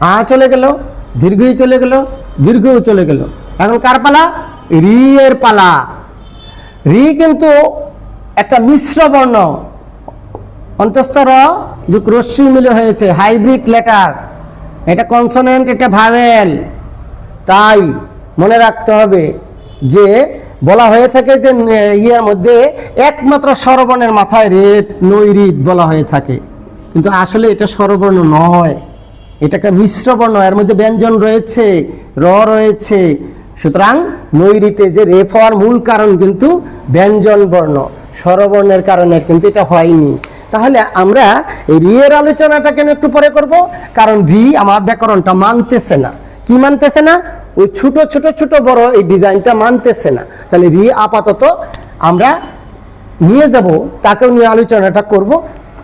আ চলে গেল দীর্ঘই চলে গেল দীর্ঘও চলে গেল। এখন কার পালা? রি এর পালা। রি কিন্তু একটা মিশ্র বর্ণ। অন্তস্থ র যুগ রশ্মি মিলে হয়েছে, হাইব্রিড লেটার। এটা কনসোনেন্ট এটা ভাওয়েল তাই মনে রাখতে হবে যে, বলা হয়ে থাকে যে ইয়ের মধ্যে একমাত্র স্বরবর্ণের মাথায় রেত নৈরিত বলা হয়ে থাকে। কিন্তু আসলে এটা স্বরবর্ণ নয়। এটা একটা মিশ্র বর্ণ এর মধ্যে ব্যঞ্জন রয়েছে, র রয়েছে। সুতরাং নৈরিতে যে রেফ হওয়ার মূল কারণ কিন্তু ব্যঞ্জন বর্ণ, স্বরবর্ণের কারণে কিন্তু এটা হয়নি। তাহলে আমরা এই রিয়ের আলোচনাটা কেন একটু পরে করব? কারণ রি আমার ব্যাকরণটা মানতেছে না। কি মানতেছে না? ওই ছোট ছোট ছোট বড় এই ডিজাইনটা মানতেছে না। তাহলে রি আপাতত আমরা নিয়ে যাব, তাকেও নিয়ে আলোচনাটা করব।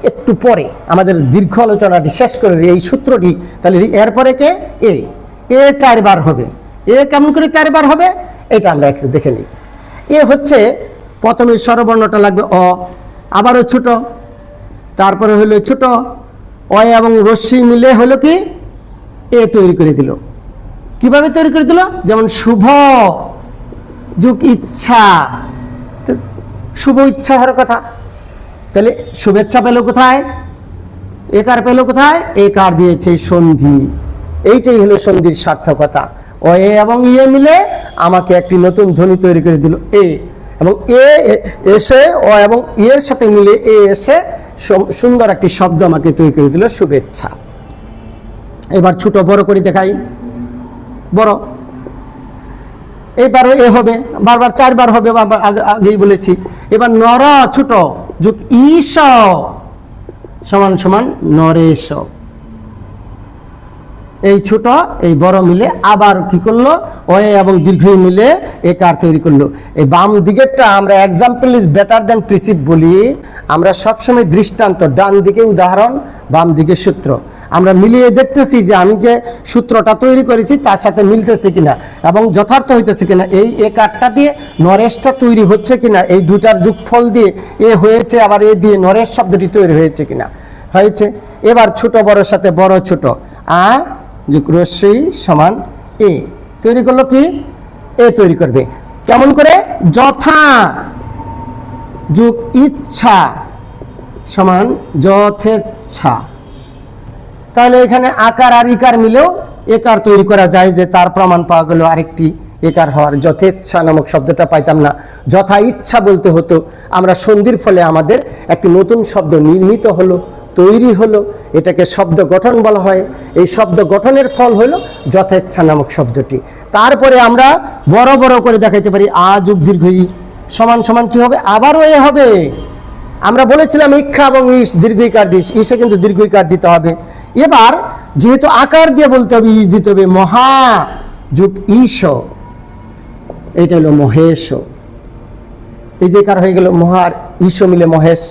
একটু পরে আমাদের দীর্ঘ আলোচনাটি শেষ করে এই সূত্রটি, তাহলে এরপরে কে? এ। এ চারবার হবে। এ কেমন করে চারবার হবে? এটা আমরা একটু দেখে নিই। এ হচ্ছে, প্রথমে স্বরবর্ণটা লাগবে অ, আবারও ছোট, তারপরে হলো ছোট, অ এবং রশ্মি মিলে হলো কি? এ তৈরি করে দিল। কীভাবে তৈরি করে দিল? যেমন শুভ যুগ ইচ্ছা। শুভ ইচ্ছা হওয়ার কথা। তাহলে শুভেচ্ছা পেল কোথায়? একার পেল কোথায়? একার দিয়েছে সন্ধি। এইটাই হলো সন্ধির সার্থকতা। ও, এ এবং ইয়ে মিলে আমাকে একটি নতুন ধ্বনি তৈরি করে দিল। এ এবং এ এসে, ও এবং ইয়ের সাথে মিলে এ এসে সুন্দর একটি শব্দ আমাকে তৈরি করে দিল, শুভেচ্ছা। এবার ছোট বড় করে দেখাই। বড়। এবারও এ হবে। বারবার চারবার হবে আগেই বলেছি। এবার নর, ছোট। যুগ ঈশ সমান সমান নরেশ এই ছোট, এই বড় মিলে আবার কি করল? অয়ে এবং দীর্ঘ মিলে এ কার তৈরি করল। এই বাম দিকেরটা আমরা example is better than precept বলি। আমরা সবসময় দৃষ্টান্ত, ডান দিকে উদাহরণ, বাম দিকে সূত্র। আমরা মিলিয়ে দেখতেছি যে আমি যে সূত্রটা তৈরি করেছি তার সাথে মিলতেছে কিনা এবং যথার্থ হইতেছে কিনা, এই এ কাঠটা দিয়ে নরেশটা তৈরি হচ্ছে কিনা, এই দুটার যুগফল দিয়ে এ হয়েছে, আবার এ দিয়ে নরেশ শব্দটি তৈরি হয়েছে কিনা। হয়েছে। এবার ছোট বড়র সাথে বড় ছোট, আ যুগ রশ্মি সমান এ। তৈরি করল কি? এ তৈরি করবে। কেমন করে? যথা যুগ ইচ্ছা সমান যথেচ্ছা। তাহলে এখানে আকার আর ইকার মিলেও একার তৈরি করা যায় যে তার প্রমাণ পাওয়া গেল আরেকটি একার হওয়ার। যথেচ্ছা নামক শব্দটা পাইতাম না। যথা ইচ্ছা বলতে হতো। আমরা সন্ধির ফলে আমাদের একটি নতুন শব্দ নির্মিত হলো, তৈরি হলো। এটাকে শব্দ গঠন বলা হয়। এই শব্দ গঠনের ফল হলো যথেচ্ছা নামক শব্দটি। তারপরে আমরা বড় বড় করে দেখাইতে পারি আ যুগ দীর্ঘ ই সমান সমান কি হবে? আবারও এ হবে। আমরা বলেছিলাম ইচ্ছা এবং ইস দীর্ঘিকার দিস ইসে কিন্তু দীর্ঘিকার দিতে হবে। এবার যেহেতু আকার দিয়ে বলতে হবে ইস দিতে হবে, মহা যুগ ঈশ। এটা হলো মহেশ। এই যে কার হয়ে গেল মহার ঈশ মিলে মহেশ।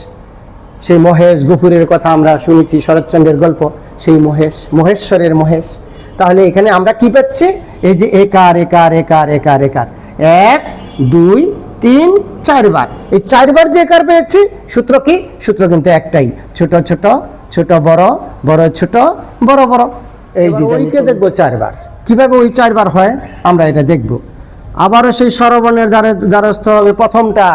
সেই মহেশ গফুরের কথা আমরা শুনেছি, শরৎচন্দ্রের গল্প, সেই মহেশ, মহেশ্বরের মহেশ। তাহলে এখানে আমরা কি পাচ্ছি? এই যে একার একার একার একার একার। এক, দুই, তিন, চারবার। এই চারবার যে একার পেয়েছি, সূত্র কি? সূত্র কিন্তু একটাই, ছোট ছোট ছোট বড় বড় ছোট বড় বড়। এই ডিজাইনকে দেখব চারবার। কীভাবে ওই চারবার হয়? আমরা এটা দেখব। আবারও সেই স্বরবর্ণের দ্বারা দ্বারস্থ হবে। প্রথমটা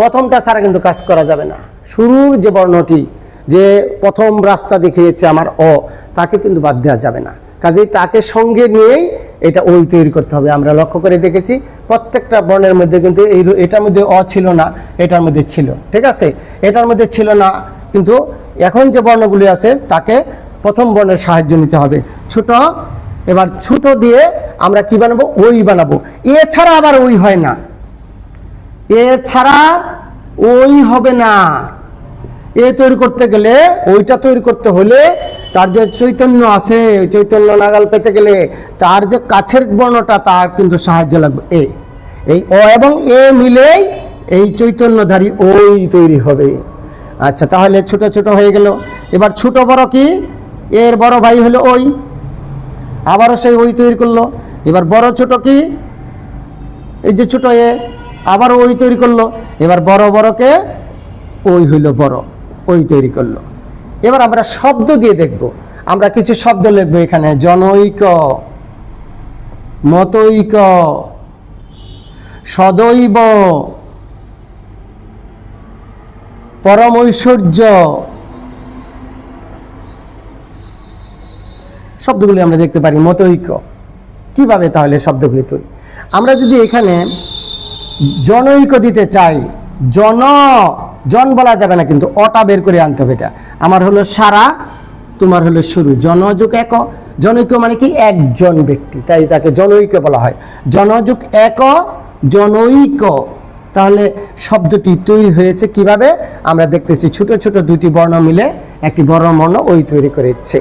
প্রথমটা ছাড়া কিন্তু কাজ করা যাবে না। শুরুর যে বর্ণটি যে প্রথম রাস্তা দেখিয়েছে আমার অ তাকে কিন্তু বাদ দেওয়া যাবে না। কাজেই তাকে সঙ্গে নিয়েই এটা ওই তৈরি করতে হবে। আমরা লক্ষ্য করে দেখেছি প্রত্যেকটা বর্ণের মধ্যে কিন্তু এই এটার মধ্যে অ ছিল না এটার মধ্যে ছিল। ঠিক আছে? এটার মধ্যে ছিল না কিন্তু এখন যে বর্ণগুলি আছে, তাকে প্রথম বর্ণের সাহায্য নিতে হবে। ছোট, এবার ছোট দিয়ে আমরা কি বানাবো? ওই বানাবো। এছাড়া আবার ওই হয় না। এছাড়া ওই হবে না। এ তৈরি করতে গেলে, ওইটা তৈরি করতে হলে তার যে চৈতন্য আছে, ওই চৈতন্য নাগাল পেতে গেলে তার যে কাছের বর্ণটা, তার কিন্তু সাহায্য লাগবে। এ, এই অ এবং এ মিলেই এই চৈতন্যধারী ওই তৈরি হবে। আচ্ছা তাহলে ছোট ছোট হয়ে গেল। এবার ছোট বড় কি? এর বড় ভাই হলো ওই। আবারও সেই ওই তৈরি করল। এবার বড় ছোট কি? এই যে ছোট এ আবার ওই তৈরি করল। এবার বড় বড়কে ওই হইল বড়, ওই তৈরি করল। এবার আমরা শব্দ দিয়ে দেখব। আমরা কিছু শব্দ লিখব এখানে। জনৈক, মতৈক, সদৈব পরমৈশ্বর্য শব্দগুলি আমরা দেখতে পারি মতৈক্য কীভাবে তাহলে শব্দগুলি তৈরি? আমরা যদি এখানে জনৈক দিতে চাই, জন জন বলা যাবে না, কিন্তু অটা বের করে আনতে হবে এটা। আমার হলো সারা, তোমার হলো শুরু। জনযুগ এক জনৈক মানে কি? একজন ব্যক্তি। তাই তাকে জনৈক বলা হয়। জনযুগ এক জনৈক তাহলে শব্দটি তৈরি হয়েছে কীভাবে? আমরা দেখতেছি ছোট ছোট দুটি বর্ণ মিলে একটি বড় বর্ণ ওই তৈরি করেছে।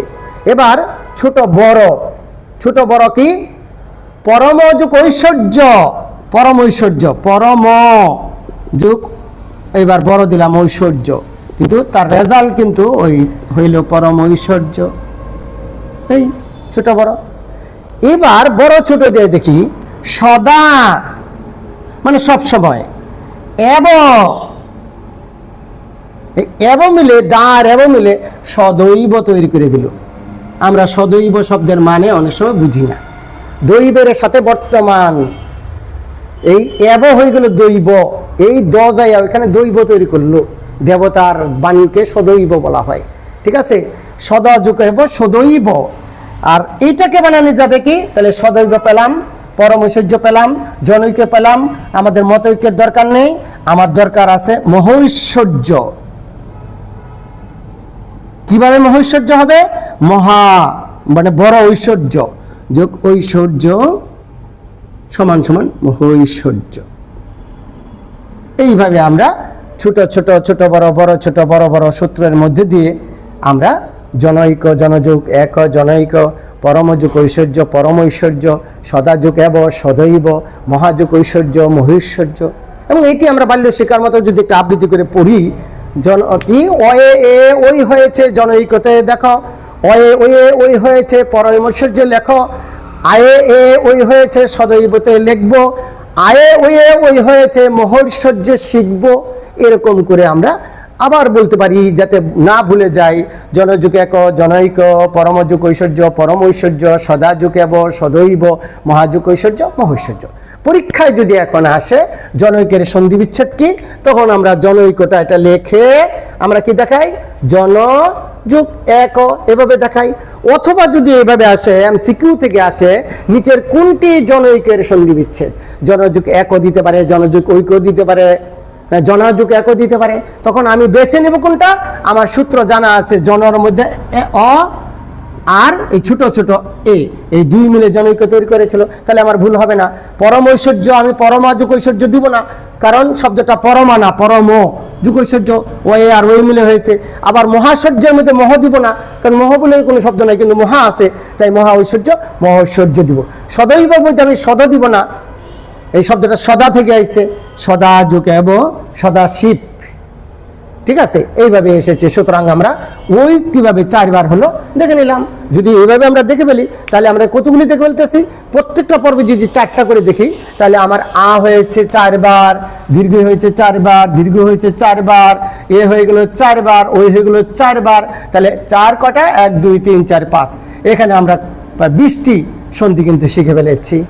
এবার ছোট বড় ছোট বড় কি? পরম যুগ ঐশ্বর্য, পরম ঐশ্বর্য, পরম যুগ, এবার বড় দিলাম ঐশ্বর্য। কিন্তু তার রেজাল্ট কিন্তু ওই হইল পরম ঐশ্বর্য। এই ছোট বড়। এবার বড় ছোট দিয়ে দেখি, সদা মানে সব সময় এব। এব মিলে দাঁড় এব মিলে সদৈব তৈরি করে দিল। আমরা সদৈব শব্দের মানে অনেক সময় বুঝি না। দৈবের সাথে বর্তমান। এই এব হয়ে গেল দৈব। এই দ যাইয়া ওইখানে দৈব তৈরি করল। দেবতার বাণীকে সদৈব বলা হয়। ঠিক আছে? সদা যুগ সদৈব। আর এইটাকে বানানো যাবে কি? তাহলে সদৈব পেলাম। পরমৈশ্বর্য পেলাম জনৈক্য পেলাম, আমাদের মতৈক্যের দরকার নেই, আমার দরকার আছে মহৈশ্বর্য। কীভাবে মহৈশ্বর্য হবে? মহা মানে বড় ঐশ্বর্য। যোগ ঐশ্বর্য সমান সমান মহৈশ্বর্য। এইভাবে আমরা ছোট ছোট ছোট বড় বড়, ছোট বড় বড় সূত্রের মধ্যে দিয়ে আমরা জনৈক, জনযুগ এক, জনৈক, পরমযুগ ঐশ্বর্য, পরম ঐশ্বর্য, সদাযুগ এব, সদৈব, মহাযুগ ঐশ্বর্য মহৈশ্বর্য এবং এটি আমরা বাল্য শিকার মতো যদি একটা আবৃত্তি করে পড়ি, জন কি? অয়ে, এ, ওই হয়েছে জনৈকতে, দেখো। অয়ে, ওয়ে, ওই হয়েছে পরমৈশ্বর্য লেখো। আয়ে, এ, ওই হয়েছে সদৈবতে লিখব। আয়ে, ওয়ে, ওই হয়েছে মহৈশ্বর্য শিখব। এরকম করে আমরা আবার বলতে পারি যাতে না ভুলে যাই, জনযুগ এক, জনৈক, পরমযুগ ঐশ্বর্য, পরম ঐশ্বর্য, সদাযুগ এব সদৈব, মহাযুগ ঐশ্বর্য, মহৈশ্বর্য। পরীক্ষায় যদি এখন আসে, জনৈকের সন্ধি বিচ্ছেদ কি? তখন আমরা জনৈকটা এটা লেখে আমরা কি দেখাই? জন যুগ এক, এভাবে দেখাই। অথবা যদি এভাবে আসে এমসিকিউ থেকে আসে, নিচের কোনটি জনৈকের সন্ধি বিচ্ছেদ? জনযুগ এক দিতে পারে, জনযুগ ঐক্য দিতে পারে জনযুগ এক দিতে পারে। তখন আমি বেছে নেব কোনটা? আমার সূত্র জানা আছে জনর মধ্যে অ, আর, এই ছোট ছোট এ। এই দুই মিলে জনৈক্য তৈরি করেছিল। তাহলে আমার ভুল হবে না। পরম ঐশ্বর্য, আমি পরমা যুগ ঐশ্বর্য দিব না। কারণ শব্দটা পরমা না, পরম যুগ ঐশ্বর্য। ও, এ আর ওই মিলে হয়েছে। আবার মহাশ্বর্যের মধ্যে মহ দিব না। কারণ মহ বলে কোনো শব্দ নাই, কিন্তু মহা আছে। তাই মহা ঐশ্বর্য মহৈশ্বর্য দিব। সদৈব মধ্যে আমি সদ দিব না। এই শব্দটা সদা থেকে আইছে। সদা যুগ এব সদা শিব। ঠিক আছে? এইভাবে এসেছে। সুতরাং আমরা ওই কীভাবে চারবার হলো দেখে নিলাম। যদি এইভাবে আমরা দেখে ফেলি, তাহলে আমরা কতগুলি দেখে ফেলতেছি? প্রত্যেকটা পর্বে যদি চারটা করে দেখি, তাহলে আমার আ হয়েছে চারবার, দীর্ঘ হয়েছে চারবার, দীর্ঘ হয়েছে চারবার, এ হয়ে গেল চারবার ওই হয়ে গেল চারবার। তাহলে চার কটা? এক, দুই, তিন, চার, পাঁচ। এখানে আমরা বিশটি সন্ধি কিন্তু শিখে ফেলেছি।